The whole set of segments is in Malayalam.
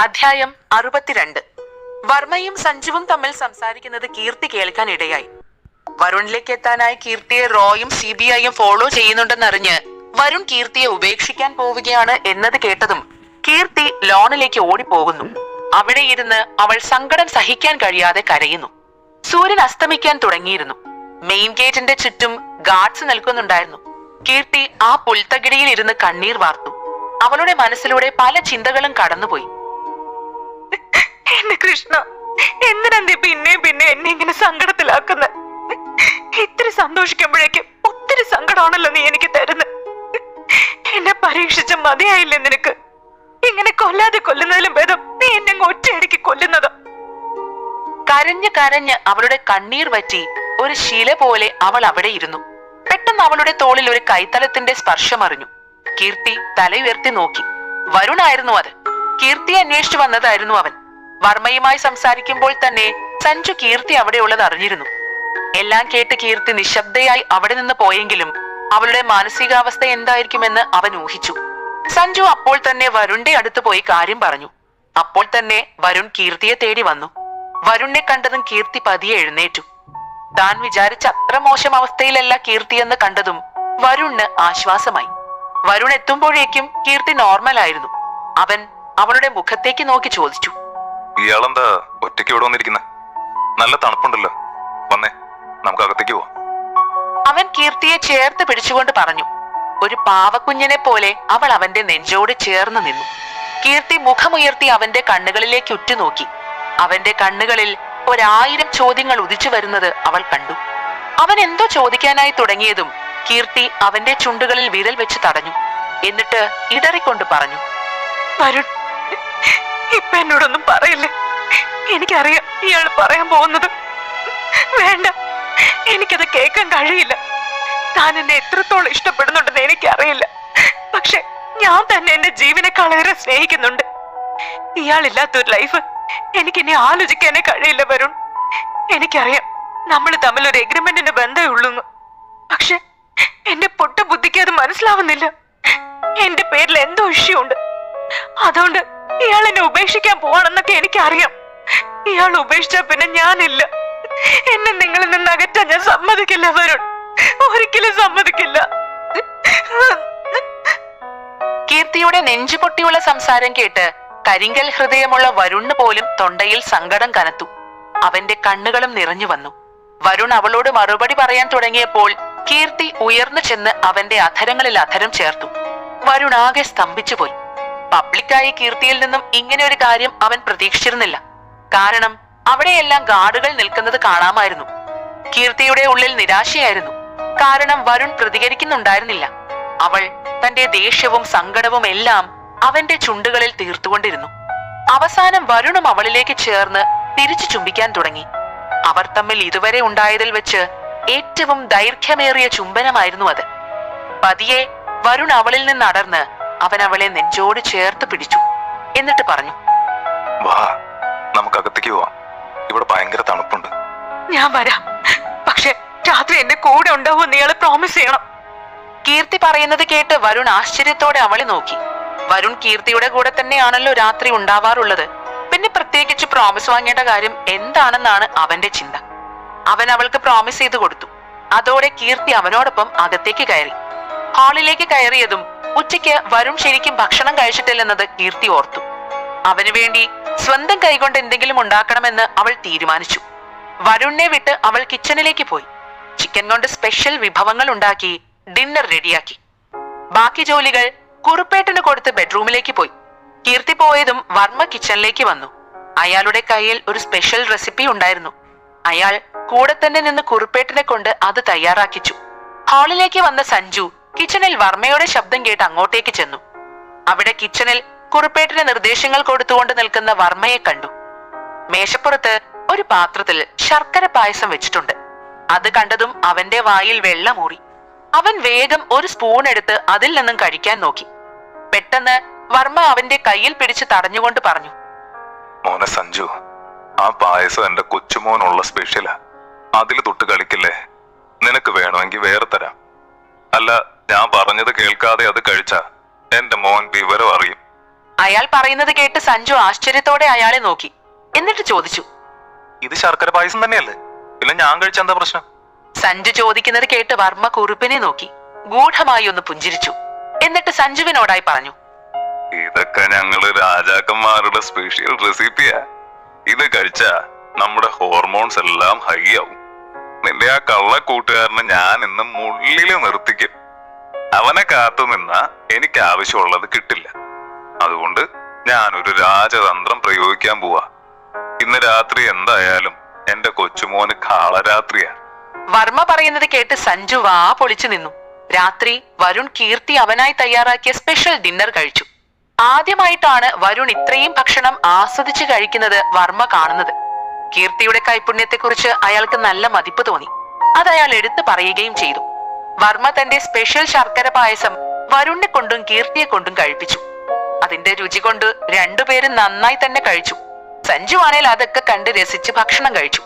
അധ്യായം അറുപത്തിരണ്ട്. വർമ്മയും സഞ്ജുവും തമ്മിൽ സംസാരിക്കുന്നത് കീർത്തി കേൾക്കാൻ ഇടയായി. വരുണിലേക്ക് എത്താനായി കീർത്തിയെ റോയും സി ബി ഐയും ഫോളോ ചെയ്യുന്നുണ്ടെന്നറിഞ്ഞ് വരുൺ കീർത്തിയെ ഉപേക്ഷിക്കാൻ പോവുകയാണ് എന്നത് കേട്ടതും കീർത്തി ലോണിലേക്ക് ഓടിപ്പോകുന്നു. അവിടെ ഇരുന്ന് അവൾ സങ്കടം സഹിക്കാൻ കഴിയാതെ കരയുന്നു. സൂര്യൻ അസ്തമിക്കാൻ തുടങ്ങിയിരുന്നു. മെയിൻ ഗേറ്റിന്റെ ചുറ്റും ഗാർഡ്സ് നിൽക്കുന്നുണ്ടായിരുന്നു. കീർത്തി ആ പുൽത്തകിടിയിൽ ഇരുന്ന് കണ്ണീർ വാർത്തു. അവളുടെ മനസ്സിലൂടെ പല ചിന്തകളും കടന്നുപോയി. എന്റെ കൃഷ്ണ എന്തിനെന്തേ പിന്നെയും പിന്നെ എന്നെ ഇങ്ങനെ സങ്കടത്തിലാക്കുന്നത് ഇത്തിരി സന്തോഷിക്കുമ്പോഴേക്കും ഒത്തിരി സങ്കടമാണല്ലോ നീ എനിക്ക് തരുന്നത് എന്നെ പരീക്ഷിച്ച മതിയായില്ലേ നിനക്ക്? ഇങ്ങനെ കൊല്ലാതെ കൊല്ലുന്നതിലും ഭേദം നീ എന്നെ ഒറ്റയടിക്ക് കൊല്ലുന്നത്. കരഞ്ഞ് കരഞ്ഞ് അവളുടെ കണ്ണീർ വറ്റി ഒരു ശില പോലെ അവൾ അവിടെ ഇരുന്നു. പെട്ടെന്ന് അവളുടെ തോളിൽ ഒരു കൈത്തലത്തിന്റെ സ്പർശം അറിഞ്ഞു. കീർത്തി തലയുയർത്തി നോക്കി. വരുണായിരുന്നു അത്. കീർത്തി അന്വേഷിച്ചു വന്നതായിരുന്നു അവൻ. വർമ്മയുമായി സംസാരിക്കുമ്പോൾ തന്നെ സഞ്ജു കീർത്തി അവിടെയുള്ളത് അറിഞ്ഞിരുന്നു. എല്ലാം കേട്ട് കീർത്തി നിശബ്ദയായി അവിടെ നിന്ന് പോയെങ്കിലും അവളുടെ മാനസികാവസ്ഥ എന്തായിരിക്കുമെന്ന് അവൻ ഊഹിച്ചു. സഞ്ജു അപ്പോൾ തന്നെ വരുണിന്റെ അടുത്ത് പോയി കാര്യം പറഞ്ഞു. അപ്പോൾ തന്നെ വരുൺ കീർത്തിയെ തേടി വന്നു. വരുണിനെ കണ്ടതും കീർത്തി പതിയെ എഴുന്നേറ്റു. താൻ വിചാരിച്ച അത്ര മോശം അവസ്ഥയിലല്ല കീർത്തിയെന്ന് കണ്ടതും വരുണിന് ആശ്വാസമായി. വരുൺ എത്തുമ്പോഴേക്കും കീർത്തി നോർമൽ ആയിരുന്നു. അവൻ അവളുടെ മുഖത്തേക്ക് നോക്കി ചോദിച്ചു. ഇയാളെന്താ ഒറ്റയ്ക്ക് ഇവിടെ വന്നിരിക്കുന്നെ? നല്ല തണുപ്പുണ്ടല്ലോ. വന്നേ നമുക്ക് അകത്തേക്ക് പോവാം. അവൻ കീർത്തിയെ ചേർത്ത് പിടിച്ചുകൊണ്ട് പറഞ്ഞു. ഒരു പാവക്കുഞ്ഞിനെ പോലെ അവൾ അവന്റെ നെഞ്ചോട് ചേർന്ന് നിന്നു. കീർത്തി മുഖമുയർത്തി അവന്റെ കണ്ണുകളിലേക്ക് ഉറ്റുനോക്കി. അവന്റെ കണ്ണുകളിൽ ഒരായിരം ചോദ്യങ്ങൾ ഉദിച്ചു വരുന്നത് അവൾ കണ്ടു. അവൻ എന്തോ ചോദിക്കാനായി തുടങ്ങിയതും കീർത്തി അവന്റെ ചുണ്ടുകളിൽ വിരൽ വെച്ച് തടഞ്ഞു. എന്നിട്ട് ഇടറിക്കൊണ്ട് പറഞ്ഞു. വരുൺ ഇപ്പൊ എന്നോടൊന്നും പറയില്ല? എനിക്കറിയാം ഇയാൾ പറയാൻ പോകുന്നത്. വേണ്ട എനിക്കത് കേൾക്കാൻ കഴിയില്ല. താൻ എന്നെ എത്രത്തോളം ഇഷ്ടപ്പെടുന്നുണ്ടെന്ന് എനിക്കറിയില്ല. പക്ഷെ ഞാൻ തന്നെ എന്റെ ജീവനെക്കാളേറെ സ്നേഹിക്കുന്നുണ്ട്. ഇയാളില്ലാത്തൊരു ലൈഫ് എനിക്കിനി ആലോചിക്കാനേ കഴിയില്ല വരുൺ. എനിക്കറിയാം നമ്മൾ തമ്മിൽ ഒരു എഗ്രിമെന്റിന്റെ ബന്ധമേ ഉള്ളൂന്ന്. പക്ഷെ എന്റെ പൊട്ട ബുദ്ധിക്ക് അത് മനസ്സിലാവുന്നില്ല. എന്റെ പേരിൽ എന്തോ ഇഷ്യുണ്ട് അതുകൊണ്ട് ഇയാൾ എന്നെ ഉപേക്ഷിക്കാൻ പോവാണെന്നൊക്കെ എനിക്കറിയാം. ഇയാൾ ഉപേക്ഷിച്ച പിന്നെ ഞാനില്ല. എന്നെ നിങ്ങളിൽ നിന്ന് അകറ്റാൻ ഞാൻ സമ്മതിക്കില്ല വരുൺ. ഒരിക്കലും സമ്മതിക്കില്ല. കീർത്തിയുടെ നെഞ്ചുപൊട്ടിയുള്ള സംസാരം കേട്ട് കരിങ്കൽ ഹൃദയമുള്ള വരുണ് പോലും തൊണ്ടയിൽ സങ്കടം കനത്തു. അവന്റെ കണ്ണുകളും നിറഞ്ഞു വന്നു. വരുൺ അവളോട് മറുപടി പറയാൻ തുടങ്ങിയപ്പോൾ കീർത്തി ഉയർന്നു ചെന്ന് അവന്റെ അധരങ്ങളിൽ അധരം ചേർത്തു. വരുൺ ആകെ സ്തംഭിച്ചുപോയി. പബ്ലിക്കായി കീർത്തിയിൽ നിന്നും ഇങ്ങനെ ഒരു കാര്യം അവൻ പ്രതീക്ഷിച്ചിരുന്നില്ല. കാരണം അവിടെയെല്ലാം ഗാർഡുകൾ നിൽക്കുന്നത് കാണാമായിരുന്നു. കീർത്തിയുടെ ഉള്ളിൽ നിരാശയായിരുന്നു. കാരണം വരുൺ പ്രതികരിക്കുന്നുണ്ടായിരുന്നില്ല. അവൾ തന്റെ ദേഷ്യവും സങ്കടവും എല്ലാം അവന്റെ ചുണ്ടുകളിൽ തീർത്തുകൊണ്ടിരുന്നു. അവസാനം വരുണും അവളിലേക്ക് ചേർന്ന് തിരിച്ചു ചുംബിക്കാൻ തുടങ്ങി. അവർ തമ്മിൽ ഇതുവരെ ഉണ്ടായതിൽ വെച്ച് ഏറ്റവും ദൈർഘ്യമേറിയ ചുംബനമായിരുന്നു അത്. പതിയെ വരുൺ അവളിൽ നിന്ന് അടർന്ന് അവൻ അവളെ നെഞ്ചോട് ചേർത്ത് പിടിച്ചു. എന്നിട്ട് പറഞ്ഞു വാ നമുക്ക് അകത്തേക്ക് പോവാം. ഇവിടെ ഭയങ്കര തണുപ്പുണ്ട്. ഞാൻ വരാം. പക്ഷെ രാത്രി എന്റെ കൂടെ ഉണ്ടാവും ഇയാൾ പ്രോമിസ് ചെയ്യണം. കീർത്തി പറയുന്നത് കേട്ട് വരുൺ ആശ്ചര്യത്തോടെ അവളെ നോക്കി. വരുൺ കീർത്തിയുടെ കൂടെ തന്നെയാണല്ലോ രാത്രി ഉണ്ടാവാറുള്ളത്. പിന്നെ പ്രത്യേകിച്ച് പ്രോമിസ് വാങ്ങേണ്ട കാര്യം എന്താണെന്നാണ് അവന്റെ ചിന്ത. അവൻ അവൾക്ക് പ്രോമിസ് ചെയ്തു കൊടുത്തു. അതോടെ കീർത്തി അവനോടൊപ്പം അകത്തേക്ക് കയറി. ഹാളിലേക്ക് കയറിയതും ഉച്ചയ്ക്ക് വരുൺ ശരിക്കും ഭക്ഷണം കഴിച്ചിട്ടില്ലെന്നത് കീർത്തി ഓർത്തു. അവന് വേണ്ടി സ്വന്തം കൈകൊണ്ട് എന്തെങ്കിലും ഉണ്ടാക്കണമെന്ന് അവൾ തീരുമാനിച്ചു. വരുണിനെ വിട്ട് അവൾ കിച്ചണിലേക്ക് പോയി. ചിക്കൻ കൊണ്ട് സ്പെഷ്യൽ വിഭവങ്ങൾ ഉണ്ടാക്കി ഡിന്നർ റെഡിയാക്കി ബാക്കി ജോലികൾ കുറുപ്പേട്ടന് കൊടുത്ത് ബെഡ്റൂമിലേക്ക് പോയി. കീർത്തി പോയതും വർമ്മ കിച്ചണിലേക്ക് വന്നു. അയാളുടെ കയ്യിൽ ഒരു സ്പെഷ്യൽ റെസിപ്പി ഉണ്ടായിരുന്നു. അയാൾ കൂടെ തന്നെ നിന്ന് കുറുപ്പേട്ടനെ കൊണ്ട് അത് തയ്യാറാക്കിച്ചു. ഹാളിലേക്ക് വന്ന സഞ്ജു കിച്ചണിൽ വർമ്മയുടെ ശബ്ദം കേട്ട് അങ്ങോട്ടേക്ക് ചെന്നു. അവിടെ കിച്ചണിൽ കുറുപ്പേട്ടന് നിർദ്ദേശങ്ങൾ കൊടുത്തുകൊണ്ട് നിൽക്കുന്ന വർമ്മയെ കണ്ടു. മേശപ്പുറത്ത് ഒരു പാത്രത്തിൽ ശർക്കര പായസം വെച്ചിട്ടുണ്ട്. അത് കണ്ടതും അവന്റെ വായിൽ വെള്ളമൂറി അവൻ വേഗം ഒരു സ്പൂൺ എടുത്ത് അതിൽ നിന്നും കഴിക്കാൻ നോക്കി. പെട്ടെന്ന് വർമ്മ അവന്റെ കയ്യിൽ പിടിച്ച് തടഞ്ഞുകൊണ്ട് പറഞ്ഞു മോനെ സഞ്ജു ആ പായസം എന്റെ കൊച്ചുമോനുള്ള സ്പെഷ്യലാ അതിൽ തൊട്ട് കളിക്കില്ലേ? നിനക്ക് വേണമെങ്കിൽ വേറെ തരാം. അല്ല ഞാൻ പറഞ്ഞത് കേൾക്കാതെ അത് കഴിച്ച എന്റെ മോൻ വിവരം അറിയും. അയാൾ പറയുന്നത് കേട്ട് സഞ്ജു ആശ്ചര്യത്തോടെ അയാളെ നോക്കി. എന്നിട്ട് ചോദിച്ചു. ഇത് ശർക്കര പായസം തന്നെയല്ലേ? പിന്നെ ഞാൻ കഴിച്ച എന്താ പ്രശ്നം? സഞ്ജു ചോദിക്കുന്നത് കേട്ട് വർമ്മ കുറുപ്പിനെ നോക്കി. ഗൂഢമായി ഒന്ന് പുഞ്ചിരിച്ചു. എന്നിട്ട് സഞ്ജുവിനോടായി പറഞ്ഞു. ഇതൊക്കെ ഞങ്ങൾ രാജാക്കന്മാരുടെ സ്പെഷ്യൽ റെസിപ്പിയാ ഇത് കഴിച്ച നമ്മുടെ ഹോർമോൺസ് എല്ലാം ഹൈ ആവും. നിന്റെ ആ കള്ള കൂട്ടുകാരനെ ഞാൻ ഇന്ന് മുള്ളിൽ നിർത്തിക്കും. അവനെ കാത്തു നിന്ന എനിക്ക് ആവശ്യമുള്ളത് കിട്ടില്ല. അതുകൊണ്ട് ഞാൻ ഒരു രാജതന്ത്രം പ്രയോഗിക്കാൻ പോവാ. ഇന്ന് രാത്രി എന്തായാലും എന്റെ കൊച്ചുമോന് കാളരാത്രിയാ വർമ്മ പറയുന്നത് കേട്ട് സഞ്ജു വാ പൊളിച്ചു നിന്നു. രാത്രി വരുൺ കീർത്തി അവനായി തയ്യാറാക്കിയ സ്പെഷ്യൽ ഡിന്നർ കഴിച്ചു. ആദ്യമായിട്ടാണ് വരുൺ ഇത്രയും ഭക്ഷണം ആസ്വദിച്ച് കഴിക്കുന്നത് വർമ്മ കാണുന്നത്. കീർത്തിയുടെ കൈപുണ്യത്തെക്കുറിച്ച് അയാൾക്ക് നല്ല മതിപ്പ് തോന്നി. അത് അയാൾ എടുത്തു പറയുകയും ചെയ്തു. വർമ്മ തന്റെ സ്പെഷ്യൽ ശർക്കര പായസം വരുണിനെ കൊണ്ടും കീർത്തിയെ കൊണ്ടും കഴിപ്പിച്ചു. അതിന്റെ രുചി കൊണ്ട് രണ്ടുപേരും നന്നായി തന്നെ കഴിച്ചു. സഞ്ജു ആണേൽ അതൊക്കെ കണ്ട് രസിച്ച് ഭക്ഷണം കഴിച്ചു.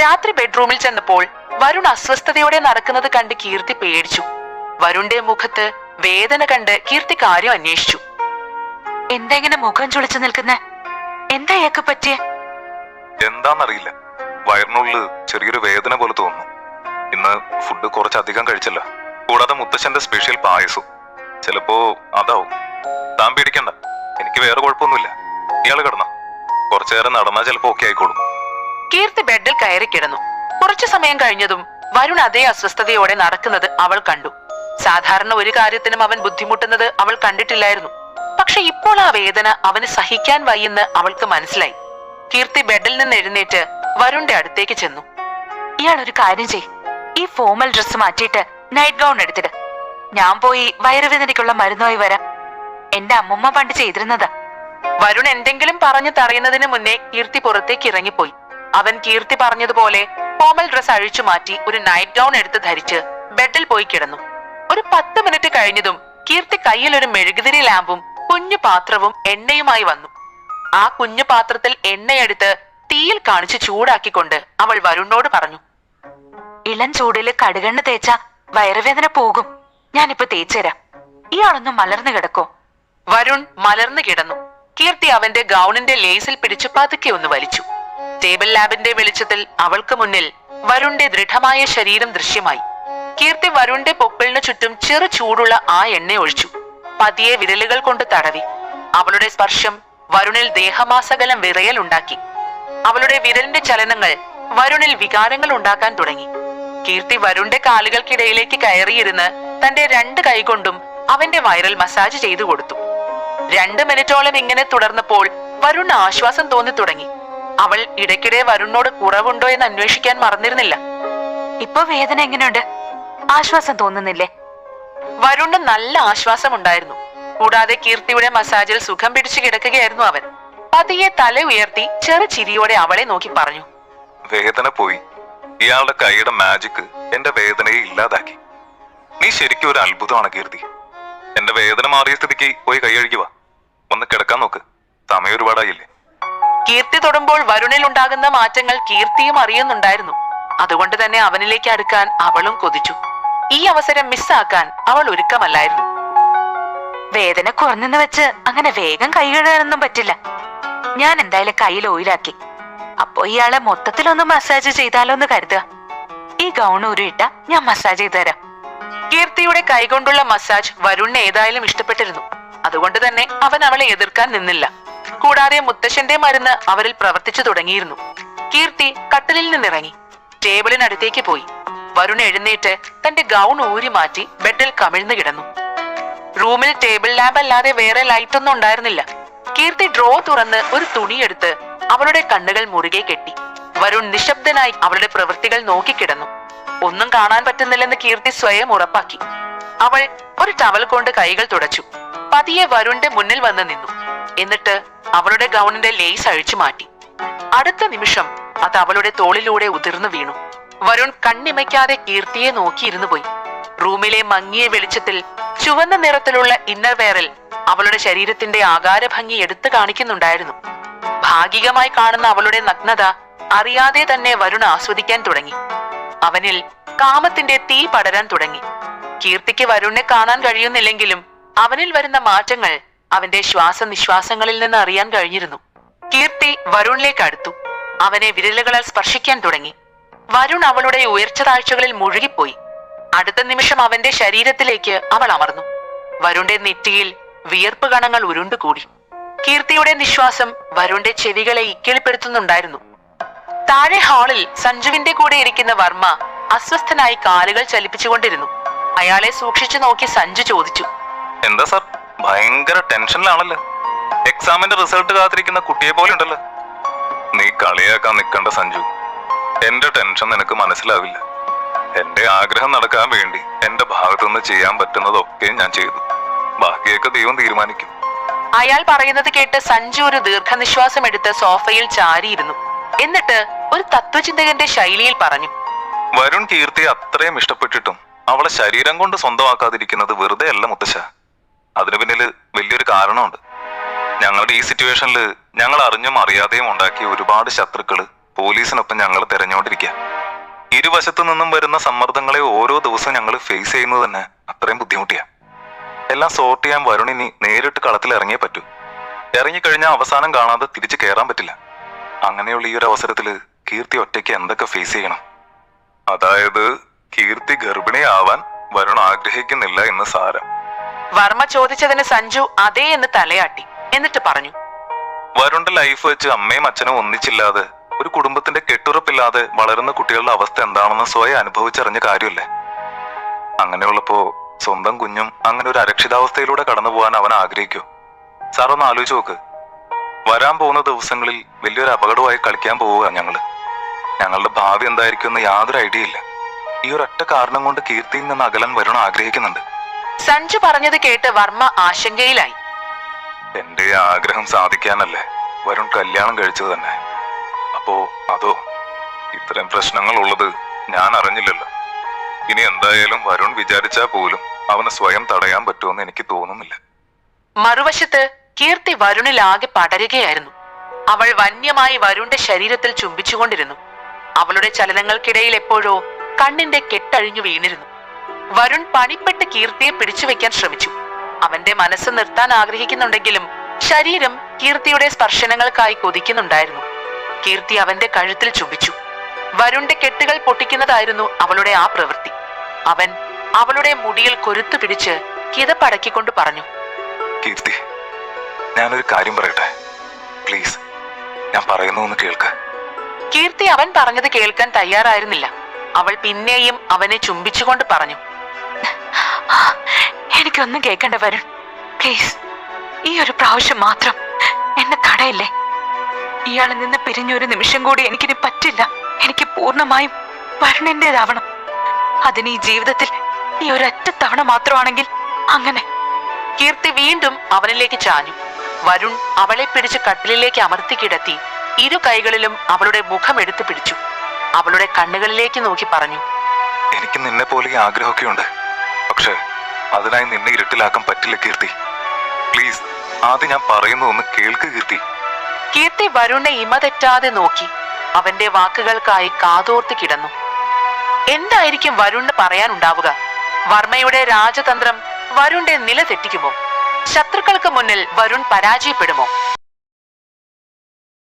രാത്രി ബെഡ്റൂമിൽ ചെന്നപ്പോൾ വരുൺ അസ്വസ്ഥതയോടെ നടക്കുന്നത് കണ്ട് കീർത്തി പേടിച്ചു. വരുണിന്റെ മുഖത്ത് വേദന കണ്ട് കീർത്തി കാര്യം അന്വേഷിച്ചു. എന്താ ഇങ്ങനെ മുഖം ചുളിച്ചു നിൽക്കുന്നേ? എന്താ ഇയാൾക്ക് പറ്റിയേ? എന്താന്നറിയില്ല. വയറിനുള്ളിൽ ചെറിയൊരു വേദന പോലെ തോന്നുന്നു. ഇന്ന് ഫുഡ് കുറച്ചധികം കഴിച്ചല്ലോ. കൂടാതെ മുത്തശ്ശന്റെ സ്പെഷ്യൽ പായസം. ചിലപ്പോ അതാവും. താൻ പേടിക്കണ്ട. എനിക്ക് വേറെ കുഴപ്പമൊന്നുമില്ല. ഇയാൾ കിടന്നോ. കുറച്ചു നടന്നാ ചിലപ്പോ ഓക്കെ ആയിക്കോളും. കീർത്തി ബെഡിൽ കയറി കിടന്നു. കുറച്ചു സമയം കഴിഞ്ഞതും വരുൺ അതേ അസ്വസ്ഥതയോടെ നടക്കുന്നത് അവൾ കണ്ടു. സാധാരണ ഒരു കാര്യത്തിനും അവൻ ബുദ്ധിമുട്ടുന്നത് അവൾ കണ്ടിട്ടില്ലായിരുന്നു. പക്ഷെ ഇപ്പോൾ ആ വേദന അവന് സഹിക്കാൻ വയ്യെന്ന് അവൾക്ക് മനസ്സിലായി. കീർത്തി ബെഡിൽ നിന്ന് എഴുന്നേറ്റ് വരുണിന്റെ അടുത്തേക്ക് ചെന്നു. ഇയാൾ ഒരു കാര്യം ചെയ് ഈ ഫോമൽ ഡ്രസ്സ് മാറ്റിയിട്ട് നൈറ്റ് ഗൗൺ എടുത്തിട്. ഞാൻ പോയി വയറുവേദനയ്ക്കുള്ള മരുന്നായി വരാം. എന്റെ അമ്മമ്മ പണ്ട് ചെയ്തിരുന്നത്. വരുൺ എന്തെങ്കിലും പറഞ്ഞു തറയുന്നതിന് മുന്നേ കീർത്തി പുറത്തേക്ക് ഇറങ്ങിപ്പോയി. അവൻ കീർത്തി പറഞ്ഞതുപോലെ ഫോമൽ ഡ്രസ് അഴിച്ചു മാറ്റി ഒരു നൈറ്റ് ഗൗൺ എടുത്ത് ധരിച്ച് ബെഡിൽ പോയി കിടന്നു. ഒരു പത്ത് മിനിറ്റ് കഴിഞ്ഞതും കീർത്തി കയ്യിൽ ഒരു മെഴുകുതിരി ലാമ്പും കുഞ്ഞു പാത്രവും എണ്ണയുമായി വന്നു. ആ കുഞ്ഞു പാത്രത്തിൽ എണ്ണയെടുത്ത് തീയിൽ കാണിച്ച് ചൂടാക്കിക്കൊണ്ട് അവൾ വരുണിനോട് പറഞ്ഞു ഇളം ചൂടിൽ കടുകണ്ണ് തേച്ച വയറുവേദന പോകും. ഞാനിപ്പോ തേച്ചുതരാം. ഇയാളൊന്നും മലർന്നു കിടക്കോ. വരുൺ മലർന്നു കിടന്നു. കീർത്തി അവന്റെ ഗൗണിന്റെ ലേസിൽ പിടിച്ചു പതുക്കെ ഒന്ന് വലിച്ചു. ടേബിൾ ലാബിന്റെ വെളിച്ചത്തിൽ അവൾക്ക് മുന്നിൽ വരുണിന്റെ ദൃഢമായ ശരീരം ദൃശ്യമായി. കീർത്തി വരുണിന്റെ പൊക്കിളിന് ചുറ്റും ചെറു ചൂടുള്ള ആ എണ്ണ ഒഴിച്ചു. പതിയെ വിരലുകൾ കൊണ്ട് തടവി. അവളുടെ സ്പർശം വരുണിൽ ദേഹമാസകലം വിറയൽ ഉണ്ടാക്കി അവളുടെ വിരലിന്റെ ചലനങ്ങൾ വരുണിൽ വികാരങ്ങൾ ഉണ്ടാക്കാൻ തുടങ്ങി. കീർത്തി വരുണിന്റെ കാലുകൾക്കിടയിലേക്ക് കയറിയിരുന്ന് തന്റെ രണ്ട് കൈകൊണ്ടും അവന്റെ വയറിൽ മസാജ് ചെയ്തു കൊടുത്തു. രണ്ട് മിനിറ്റോളം ഇങ്ങനെ തുടർന്നപ്പോൾ വരുൺ ആശ്വാസം തോന്നി തുടങ്ങി അവൾ ഇടയ്ക്കിടെ വരുണിനോട് കുറവുണ്ടോ എന്ന് അന്വേഷിക്കാൻ മറന്നിരുന്നില്ല. ഇപ്പൊ വേദന എങ്ങനെയുണ്ട്? ആശ്വാസം തോന്നുന്നില്ലേ? വരുണ് നല്ല ആശ്വാസം ഉണ്ടായിരുന്നു കൂടാതെ കീർത്തിയുടെ മസാജിൽ സുഖം പിടിച്ചു കിടക്കുകയായിരുന്നു അവൻ. പതിയെ തല ഉയർത്തി ചെറു ചിരിയോടെ അവളെ നോക്കി പറഞ്ഞു. വേദന പോയി. ഇയാളുടെ കൈയുടെ മാജിക്ക് എന്റെ വേദനയെ ഇല്ലാതാക്കി. നീ ശരിക്കും ഒരു അത്ഭുതമാണ് കീർത്തി. എന്റെ വേദന മാറിയ സ്ഥിതിക്ക് പോയി കൈ കഴുകുക ഒന്ന് കിടക്കാൻ നോക്ക്. സമയം ഒരുപാടായില്ലേ? കീർത്തി തൊടുമ്പോൾ വരുണിൽ ഉണ്ടാകുന്ന മാറ്റങ്ങൾ കീർത്തിയും അറിയുന്നുണ്ടായിരുന്നു. അതുകൊണ്ട് തന്നെ അവനിലേക്ക് അടുക്കാൻ അവളും കൊതിച്ചു. ഈ അവസരം മിസ്സാക്കാൻ അവൾ ഒരുക്കമല്ലായിരുന്നു. വേദന കുറഞ്ഞെന്ന് വെച്ച് അങ്ങനെ വേഗം കൈ കഴുകാനൊന്നും പറ്റില്ല. ഞാൻ എന്തായാലും കയ്യിൽ ഓയിലാക്കി അപ്പോ ഇയാളെ മൊത്തത്തിലൊന്ന് മസാജ് ചെയ്താലോ എന്ന് കരുതുക. ഈ ഗൗൺ ഉരുട്ട ഞാൻ മസാജ് ചെയ്തു തരാം. കീർത്തിയുടെ കൈകൊണ്ടുള്ള മസാജ് വരുണിന് ഏതായാലും ഇഷ്ടപ്പെട്ടിരുന്നു. അതുകൊണ്ട് തന്നെ അവൻ അവളെ എതിർക്കാൻ നിന്നില്ല. കൂടാതെ മുത്തശ്ശന്റെ മരുന്ന് അവരിൽ പ്രവർത്തിച്ചു തുടങ്ങിയിരുന്നു. കീർത്തി കട്ടിലിൽ നിന്നിറങ്ങി. ടേബിളിനടുത്തേക്ക് പോയി. വരുൺ എഴുന്നേറ്റ് തന്റെ ഗൗൺ ഊരി മാറ്റി ബെഡിൽ കമിഴ്ന്നു കിടന്നു. റൂമിൽ ടേബിൾ ലാമ്പ് അല്ലാതെ വേറെ ലൈറ്റ് ഒന്നും ഉണ്ടായിരുന്നില്ല. കീർത്തി ഡ്രോ തുറന്ന് ഒരു തുണിയെടുത്ത് അവളുടെ കണ്ണുകൾ മുറുകെ കെട്ടി. വരുൺ നിശബ്ദനായി അവളുടെ പ്രവൃത്തികൾ നോക്കിക്കിടന്നു ഒന്നും കാണാൻ പറ്റുന്നില്ലെന്ന് കീർത്തി സ്വയം ഉറപ്പാക്കി. അവൾ ഒരു ടവൽ കൊണ്ട് കൈകൾ തുടച്ചു. പതിയെ വരുണിന്റെ മുന്നിൽ വന്ന് നിന്നു. എന്നിട്ട് അവളുടെ ഗൗണിന്റെ ലേസ് അഴിച്ചു മാറ്റി. അടുത്ത നിമിഷം അത് അവളുടെ തോളിലൂടെ ഉതിർന്നു വീണു. വരുൺ കണ്ണിമയ്ക്കാതെ കീർത്തിയെ നോക്കിയിരുന്നു പോയി റൂമിലെ മങ്ങിയ വെളിച്ചത്തിൽ ചുവന്ന നിറത്തിലുള്ള ഇന്നർ വെയറിൽ അവളുടെ ശരീരത്തിന്റെ ആകാരഭംഗി എടുത്തു കാണിക്കുന്നുണ്ടായിരുന്നു. ഭാഗികമായി കാണുന്ന അവളുടെ നഗ്നത അറിയാതെ തന്നെ വരുണ ആസ്വദിക്കാൻ തുടങ്ങി. അവനിൽ കാമത്തിന്റെ തീ പടരാൻ തുടങ്ങി. കീർത്തിക്ക് വരുണിനെ കാണാൻ കഴിയുന്നില്ലെങ്കിലും അവനിൽ വരുന്ന മാറ്റങ്ങൾ അവന്റെ ശ്വാസനിശ്വാസങ്ങളിൽ നിന്ന് അറിയാൻ കഴിഞ്ഞിരുന്നു. കീർത്തി വരുണിലേക്ക് അടുത്തു. അവനെ വിരലുകളാൽ സ്പർശിക്കാൻ തുടങ്ങി. വരുൺ അവളുടെ ഉയർച്ച താഴ്ചകളിൽ മുഴുകിപ്പോയി. അടുത്ത നിമിഷം അവന്റെ ശരീരത്തിലേക്ക് അവൾ അമർന്നു. വരുണിന്റെ നെറ്റിയിൽ വിയർപ്പ് കണങ്ങൾ ഉരുണ്ടുകൂടി. കീർത്തിയുടെ നിശ്വാസം വരുണിന്റെ ചെവികളെ ഇക്കിളിപ്പെടുത്തുന്നുണ്ടായിരുന്നു. താഴെ ഹാളിൽ സഞ്ജുവിന്റെ കൂടെ ഇരിക്കുന്ന വർമ്മ അസ്വസ്ഥനായി കാലുകൾ ചലിപ്പിച്ചുകൊണ്ടിരുന്നു. അയാളെ സൂക്ഷിച്ചു നോക്കി സഞ്ജു ചോദിച്ചു. എന്താ സാർ? ഭയങ്കര ടെൻഷനിലാണല്ലോ? എക്സാമിന്റെ റിസൾട്ട് കാത്തിരിക്കുന്ന കുട്ടിയെ പോലെ ഉണ്ടല്ലോ? നീ കളിയാക്കാൻ നിൽക്കണ്ട സഞ്ജു. എന്റെ ടെൻഷൻ നിനക്ക് മനസ്സിലാവില്ല. എന്റെ ആഗ്രഹം നടക്കാൻ വേണ്ടി എന്റെ ഭാഗത്തുനിന്ന് ചെയ്യാൻ പറ്റുന്നതൊക്കെ ഞാൻ ചെയ്തു. ബാക്കിയൊക്കെ ദൈവം തീരുമാനിക്കും. അയാൾ പറയുന്നത് കേട്ട് സഞ്ജു ഒരു ദീർഘനിശ്വാസം എടുത്ത് സോഫയിൽ ചാരിയിരുന്നു. എന്നിട്ട് ഒരു തത്വചിന്തകന്റെ ശൈലിയിൽ പറഞ്ഞു. വരുൺ കീർത്തിയെ അത്രയും ഇഷ്ടപ്പെട്ടിട്ടും അവളെ ശരീരം കൊണ്ട് സ്വന്തമാക്കാതിരിക്കുന്നത് വെറുതെ അല്ല മുത്തശ്ശ. അതിനു പിന്നിൽ വലിയൊരു കാരണമുണ്ട്. ഞങ്ങളുടെ ഈ സിറ്റുവേഷനിൽ ഞങ്ങൾ അറിഞ്ഞും അറിയാതെയും ഉണ്ടാക്കിയ ഒരുപാട് ശത്രുക്കൾ പോലീസിനൊപ്പം ഞങ്ങൾ തിരഞ്ഞോണ്ടിരിക്കുക ഇരുവശത്തു നിന്നും വരുന്ന സമ്മർദ്ദങ്ങളെ ഓരോ ദിവസവും ഞങ്ങൾ ഫേസ് ചെയ്യുന്നത് തന്നെ അത്രയും ബുദ്ധിമുട്ടിയാ. എല്ലാം സോർട്ട് ചെയ്യാൻ വരുണിനി നേരിട്ട് കളത്തിൽ ഇറങ്ങിയേ പറ്റൂ. ഇറങ്ങിക്കഴിഞ്ഞാൽ അവസാനം കാണാതെ തിരിച്ചു കയറാൻ പറ്റില്ല. അങ്ങനെയുള്ള ഈ ഒരു അവസരത്തിൽ കീർത്തി ഒറ്റയ്ക്ക് എന്തൊക്കെ ഫേസ് ചെയ്യണം? അതായത് കീർത്തി ഗർഭിണിയാവാൻ വരുൺ ആഗ്രഹിക്കുന്നില്ല എന്ന് സാരം. വർമ്മ ചോദിച്ചതിന് സഞ്ജു അതേ എന്ന് തലയാട്ടി. എന്നിട്ട് പറഞ്ഞു. വരുണിന്റെ ലൈഫ് വെച്ച് അമ്മയും അച്ഛനും ഒന്നിച്ചില്ലാതെ ഒരു കുടുംബത്തിന്റെ കെട്ടുറപ്പില്ലാതെ വളരുന്ന കുട്ടികളുടെ അവസ്ഥ എന്താണെന്ന് സ്വയം അനുഭവിച്ചറിഞ്ഞ കാര്യമല്ലേ? അങ്ങനെയുള്ളപ്പോ സ്വന്തം കുഞ്ഞും അങ്ങനെ ഒരു അരക്ഷിതാവസ്ഥയിലൂടെ കടന്നു പോകാൻ അവൻ ആഗ്രഹിക്കൂ. സാർ ഒന്ന് ആലോചിച്ച് നോക്ക്. വരാൻ പോകുന്ന ദിവസങ്ങളിൽ വലിയൊരു അപകടമായി കളിക്കാൻ പോവുക ഞങ്ങൾ ഞങ്ങളുടെ ഭാവി എന്തായിരിക്കും എന്ന് യാതൊരു ഐഡിയ ഇല്ല. ഈ ഒരൊറ്റ കാരണം കൊണ്ട് കീർത്തിയിൽ നിന്ന് അകലം വരണം ആഗ്രഹിക്കുന്നുണ്ട്. സഞ്ജു പറഞ്ഞത് കേട്ട് വർമ്മ ആശങ്കയിലായി. എന്റെ ആഗ്രഹം സാധിക്കാനല്ലേ? വരുൺ കല്യാണം കഴിച്ചത് തന്നെ. അപ്പോ അതോ ഇത്തരം പ്രശ്നങ്ങൾ ഉള്ളത് ഞാൻ അറിഞ്ഞില്ലല്ലോ. ഇനി എന്തായാലും വരുൺ വിചാരിച്ചാ പോലും അവന് സ്വയം തടയാൻ പറ്റുമെന്ന് എനിക്ക് തോന്നുന്നില്ല. മറുവശത്ത് കീർത്തി വരുണിൽ ആകെ പടരുകയായിരുന്നു. അവൾ വന്യമായി വരുണിന്റെ ശരീരത്തിൽ ചുംബിച്ചുകൊണ്ടിരുന്നു. അവളുടെ ചലനങ്ങൾക്കിടയിൽ എപ്പോഴോ കണ്ണിന്റെ കെട്ടഴിഞ്ഞു വീണിരുന്നു. വരുൺ പണിപ്പെട്ട് കീർത്തിയെ പിടിച്ചു വെക്കാൻ ശ്രമിച്ചു. അവന്റെ മനസ്സ് നിർത്താൻ ആഗ്രഹിക്കുന്നുണ്ടെങ്കിലും ശരീരം കീർത്തിയുടെ സ്പർശനങ്ങൾക്കായി കൊതിക്കുന്നുണ്ടായിരുന്നു. കീർത്തി അവന്റെ കഴുത്തിൽ ചുംബിച്ചു. വരുണിന്റെ കെട്ടുകൾ പൊട്ടിക്കുന്നതായിരുന്നു അവളുടെ ആ പ്രവൃത്തി. അവൻ അവളുടെ മുടിയിൽ കൊരുത്തു പിടിച്ച് കിതപ്പടക്കിക്കൊണ്ട് പറഞ്ഞു. കീർത്തി ഞാനൊരു കാര്യം പറയട്ടെ? പ്ലീസ് ഞാൻ പറയുന്നു ഒന്ന് കേൾക്ക്. കീർത്തി അവൻ പറഞ്ഞത് കേൾക്കാൻ തയ്യാറായിരുന്നില്ല. അവൾ പിന്നെയും അവനെ ചുംബിച്ചുകൊണ്ട് പറഞ്ഞു. എനിക്കൊന്നും കേൾക്കണ്ട വരും പ്ലീസ് ഈ ഒരു പ്രാവശ്യം മാത്രം എന്നെ തടയില്ലേ? ഇയാളിൽ നിന്ന് പിരിഞ്ഞൊരു നിമിഷം കൂടി എനിക്കിനി പറ്റില്ല. എനിക്ക് പൂർണമായും വരുണിന്റെതാവണം. അതിന് ഈ ജീവിതത്തിൽ ഈ ഒരൊറ്റ തവണ മാത്രമാണെങ്കിൽ അങ്ങനെ. കീർത്തി വീണ്ടും അവനിലേക്ക് ചാഞ്ഞു. വരുൺ അവളെ പിടിച്ച് കട്ടിലിലേക്ക് അമർത്തി കിടത്തി ഇരു കൈകളിലും അവളുടെ മുഖം എടുത്തു പിടിച്ചു. അവളുടെ കണ്ണുകളിലേക്ക് നോക്കി പറഞ്ഞു. എനിക്ക് നിന്നെ പോലെ ആഗ്രഹമൊക്കെ ഉണ്ട് പക്ഷെ അതിനായി നിന്നെ ഇരുട്ടിലാക്കാൻ പറ്റില്ല കീർത്തി. പ്ലീസ് ആദ്യം ഞാൻ പറയുന്നത് ഒന്ന് കേൾക്ക് കീർത്തി. കീർത്തി വരുണിനെ ഇമ തെറ്റാതെ നോക്കി. അവന്റെ വാക്കുകൾക്കായി കാതോർത്ത് കിടന്നു. എന്തായിരിക്കും വരുണിന് പറയാനുണ്ടാവുക? വർമ്മയുടെ രാജതന്ത്രം വരുണിന്റെ നില തെറ്റിക്കുമോ? ശത്രുക്കൾക്ക് മുന്നിൽ വരുൺ പരാജയപ്പെടുമോ?